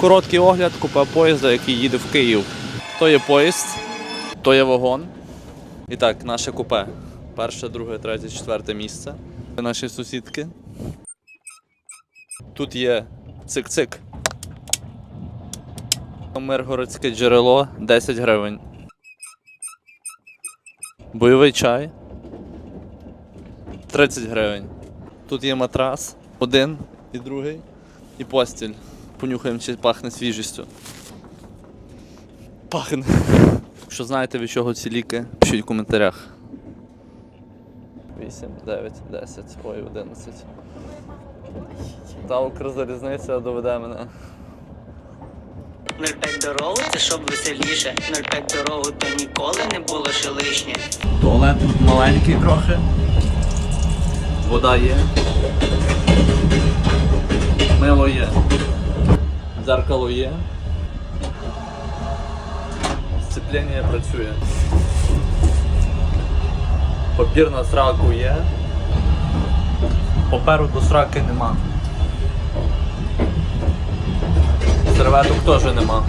Короткий огляд купе поїзда, який їде в Київ. То є поїзд, то є вагон. І так, наше купе. Перше, друге, третє, четверте місце. Це наші сусідки. Тут є цик-цик. Миргородське джерело 10 гривень. Бойовий чай 30 гривень. Тут є матрас, один і другий, і постіль. Понюхаємо, чи пахне свіжістю. Пахне. Якщо знаєте від чого ці ліки, пишіть в коментарях. 8, 9, 10, ой, 11. Та Укрзалізниця доведе мене. 05 дорогу, це щоб веселіше. 05 дорогу, то ніколи не було ще лишнє. Туалет маленький трохи. Вода є. Мило є. Дзеркало є. Сцеплення працює. Папір на сраку є. Паперу до сраки нема. Серветок теж нема.